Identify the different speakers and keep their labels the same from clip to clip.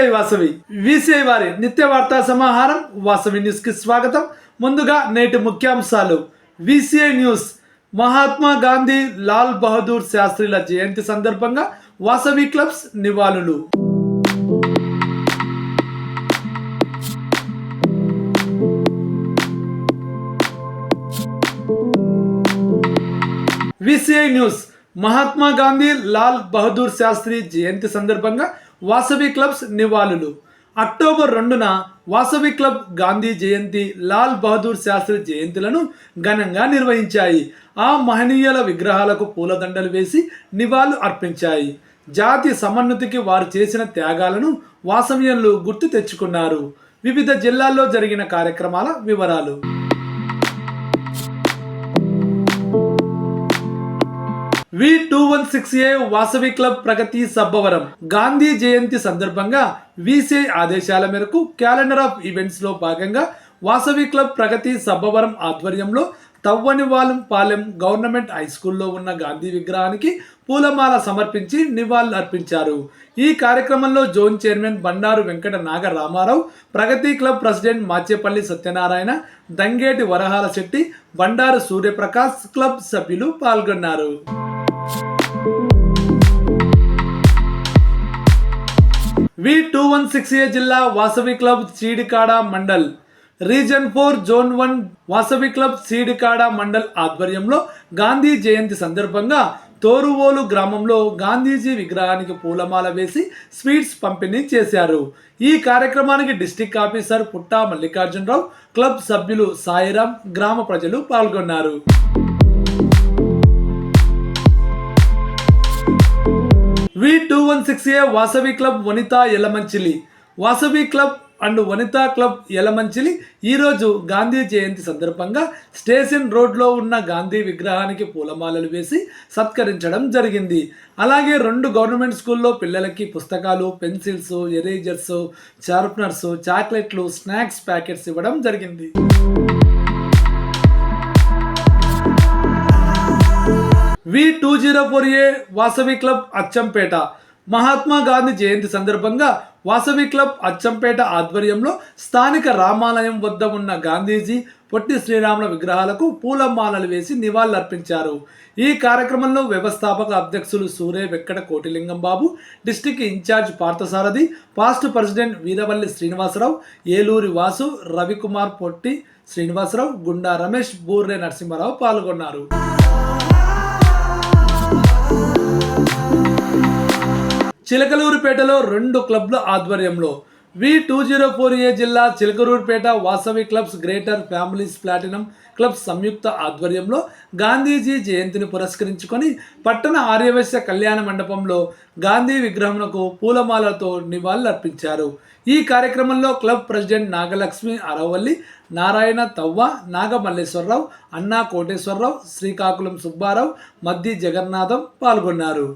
Speaker 1: Vijay Vasavi VCI వారి నిత్య వార్తా సమాహారం వాసవి న్యూస్కి స్వాగతం. ముందుగా నేటి ముఖ్యాంశాలు. VCI news. మహాత్మా గాంధీ లాల్ బహదూర్ శాస్త్రిల జయంతి సందర్భంగా వాసవి క్లబ్స్ నివాళులు. VCI news. మహాత్మా గాంధీ లాల్ బహదూర్ శాస్త్రి జయంతి సందర్భంగా వాసవి క్లబ్స్ నివాళులు. అక్టోబర్ రెండున వాసవి క్లబ్ గాంధీ జయంతి లాల్ బహదూర్ శాస్త్రి జయంతులను ఘనంగా నిర్వహించాయి. ఆ మహనీయుల విగ్రహాలకు పూలదండలు వేసి నివాళులు అర్పించాయి. జాతి సమన్వతికి వారు చేసిన త్యాగాలను వాసవ్యంలో గుర్తు తెచ్చుకున్నారు. వివిధ జిల్లాల్లో జరిగిన కార్యక్రమాల వివరాలు. V two one six A Vasavi club Pragati Sabbavaram. Gandhi జయంతి సందర్భంగా విసిఐ ఆదేశాల మేరకు క్యాలెండర్ ఆఫ్ ఈవెంట్స్లో భాగంగా వాసవి క్లబ్ ప్రగతి సబ్బవరం ఆధ్వర్యంలో తవ్వనివాలం పాలెం గవర్నమెంట్ హై స్కూల్లో ఉన్న గాంధీ విగ్రహానికి పూలమాల సమర్పించి నివాళులు అర్పించారు. ఈ కార్యక్రమంలో zone chairman Bandaru Venkata Naga Ramarao Pragati club president Machepalli Satyanarayana Dangeti Varahala Setti Bandaru Suryaprakash club సభ్యులు పాల్గొన్నారు. V two one six A జిల్లా Vasavi club Chidikada mandal. Region four zone one Vasavi club Seedikada mandal ఆధ్వర్యంలో గాంధీ జయంతి సందర్భంగా తోరువోలు గ్రామంలో గాంధీజీ విగ్రహానికి పూలమాల వేసి sweets పంపిణీ చేశారు. ఈ కార్యక్రమానికి district officer Putta Mallikarjunarao club సభ్యులు సాయిరాం గ్రామ ప్రజలు పాల్గొన్నారు. Three two one six A Vasavi club Vanitha Yalamanchili. Vasavi club and Vanitha club Yalamanchili ఈరోజు గాంధీ జయంతి సందర్భంగా స్టేషన్ రోడ్లో ఉన్న గాంధీ విగ్రహానికి పూలమాలలు వేసి సత్కరించడం జరిగింది. అలాగే రెండు గవర్నమెంట్ స్కూల్లో పిల్లలకి పుస్తకాలు పెన్సిల్స్ ఎరేజర్స్ షార్ప్నర్స్ చాక్లెట్లు స్నాక్స్ ప్యాకెట్స్ ఇవ్వడం జరిగింది. V two zero four A Vasavi club Achampet. Mahatma Gandhi జయంతి సందర్భంగా వాసవి క్లబ్ అచ్చంపేట ఆధ్వర్యంలో స్థానిక రామాలయం వద్ద ఉన్న గాంధీజీ పొట్టి శ్రీరాముల విగ్రహాలకు పూలమాలలు వేసి నివాళులర్పించారు. ఈ కార్యక్రమంలో వ్యవస్థాపక అధ్యక్షులు Sure Vekkada Kotilingam Babu district in charge Parthasarathi past president Veeravalli Srinivasarao Eluri Vasu Ravikumar Potti Srinivasarao Gunda Ramesh Burre Narasimharao పాల్గొన్నారు. చిలకలూరుపేటలో రెండు క్లబ్ల ఆధ్వర్యంలో V two zero four A జిల్లా Chilakaluripet Vasavi clubs greater families platinum clubs సంయుక్త ఆధ్వర్యంలో గాంధీజీ జయంతిని పురస్కరించుకొని పట్టణ ఆర్యవైశ్య కళ్యాణ మండపంలో గాంధీ విగ్రహంకు పూలమాలతో నివాళులర్పించారు. ఈ కార్యక్రమంలో క్లబ్ ప్రెసిడెంట్ నాగలక్ష్మి అరవల్లి నారాయణ తవ్వ నాగమల్లేశ్వరరావు అన్నా కోటేశ్వరరావు శ్రీకాకుళం సుబ్బారావు మద్ది జగన్నాథం పాల్గొన్నారు.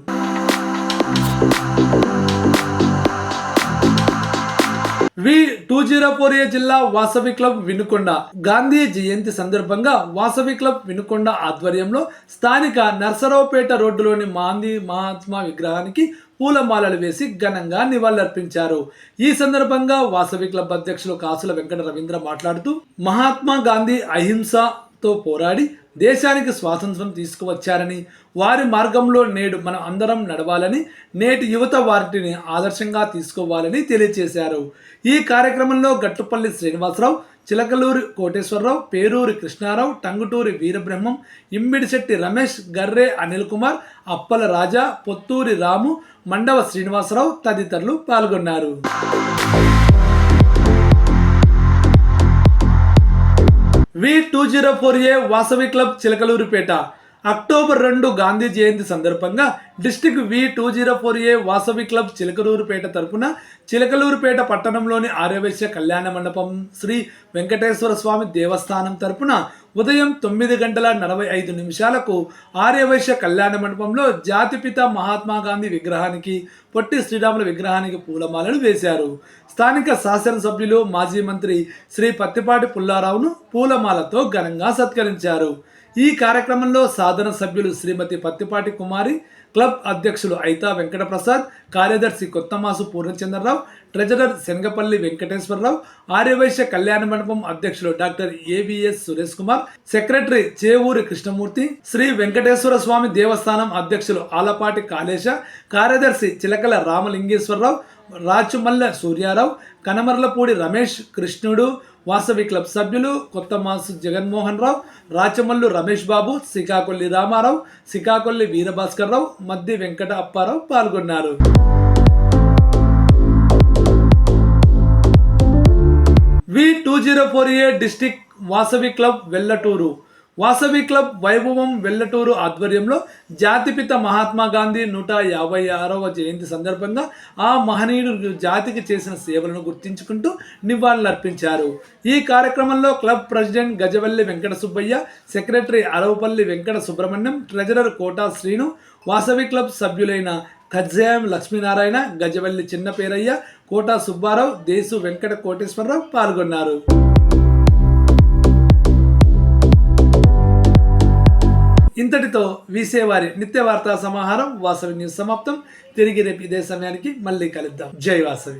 Speaker 1: V two zero four A జిల్లా వాసవి క్లబ్ వినుకొండ. గాంధీ జయంతి సందర్భంగా వాసవి క్లబ్ వినుకొండ ఆధ్వర్యంలో స్థానిక నర్సరావుపేట రోడ్డులోని మాంది మహాత్మా విగ్రహానికి పూలమాలలు వేసి ఘనంగా నివాళులర్పించారు. ఈ సందర్భంగా వాసవి క్లబ్ అధ్యక్షులు కాసుల వెంకట రవీంద్ర మాట్లాడుతూ మహాత్మా గాంధీ అహింసతో పోరాడి దేశానికి స్వాతంత్రం తీసుకువచ్చారని వారి మార్గంలో నేడు మనం అందరం నడవాలని నేటి యువత వారిని ఆదర్శంగా తీసుకోవాలని తెలియజేశారు ఈ కార్యక్రమంలో గట్టుపల్లి శ్రీనివాసరావు చిలకలూరి కోటేశ్వరరావు పేరూరి కృష్ణారావు టంగుటూరి వీరబ్రహ్మం ఇమ్మిడిశెట్టి రమేష్ గర్రే అనిల్ కుమార్ అప్పల రాజా పొత్తూరి రాము మండవ శ్రీనివాసరావు తదితరులు పాల్గొన్నారు. V two zero four A Vasavi club Chilakaluripet. October రెండు గాంధీ జయంతి సందర్భంగా district V two zero four A Vasavi club Chilakaluripet తరపున చిలకలూరుపేట పట్టణంలోని ఆర్యవైశ్య కళ్యాణ మండపం శ్రీ వెంకటేశ్వర స్వామి దేవస్థానం తరపున ఉదయం తొమ్మిది గంటల నలభై ఐదు నిమిషాలకు ఆర్యవైశ్య కళ్యాణ మండపంలో జాతిపిత మహాత్మా గాంధీ విగ్రహానికి పొట్టి శ్రీరాముల విగ్రహానికి పూలమాలను వేశారు. స్థానిక శాసనసభ్యులు మాజీ మంత్రి శ్రీ పత్తిపాటి పుల్లారావును పూలమాలతో ఘనంగా సత్కరించారు. ఈ కార్యక్రమంలో సాధన సభ్యులు శ్రీమతి పత్తిపాటి కుమారి క్లబ్ అధ్యక్షులు ఐతా వెంకటప్రసాద్ కార్యదర్శి కొత్తమాసు పూర్ణచంద్రరావు ట్రెజరర్ శనగపల్లి వెంకటేశ్వరరావు ఆర్యవైశ్య కళ్యాణ మండపం అధ్యక్షులు doctor AVS Suresh Kumar secretary Chevuri Krishnamurthy Sri Venkateswara Swamy Devasthanam అధ్యక్షులు ఆలపాటి కాళేశ కార్యదర్శి చిలకల రామలింగేశ్వరరావు రాచుమల్ల సూర్యారావు కనమర్లపూడి రమేష్ కృష్ణుడు వాసవి క్లబ్ సభ్యులు కొత్త మాసు జగన్మోహన్ రావు రాచమల్లు రమేష్ బాబు శ్రీకాకొల్లి రామారావు శ్రీకాకొల్లి వీరభాస్కర్ రావు మద్ది వెంకట అప్పారావు పాల్గొన్నారు. V two zero four A district Vasavi club Vellaturu. Vasavi club Vaibhavam Vellaturu ఆధ్వర్యంలో జాతిపిత మహాత్మా గాంధీ నూట యాభై ఆరవ జయంతి సందర్భంగా ఆ మహనీయుడు జాతికి చేసిన సేవలను గుర్తించుకుంటూ నివాళులర్పించారు. ఈ కార్యక్రమంలో club president Gajavalli Venkata Subbaiah secretary Aravapalli Venkata Subrahmanyam treasurer Kota Srinu Vasavi club సభ్యులైన Kajjayam Lakshminarayana Gajavalli Chinnaperayya Kota Subbarao Desu Venkata Koteswararao పాల్గొన్నారు. ఇంతటితో వీసేవారి నిత్య వార్తా సమాహారం వాసవి న్యూస్ సమాప్తం. తిరిగి రేపు ఇదే సమయానికి మళ్ళీ కలుద్దాం. జై వాసవి.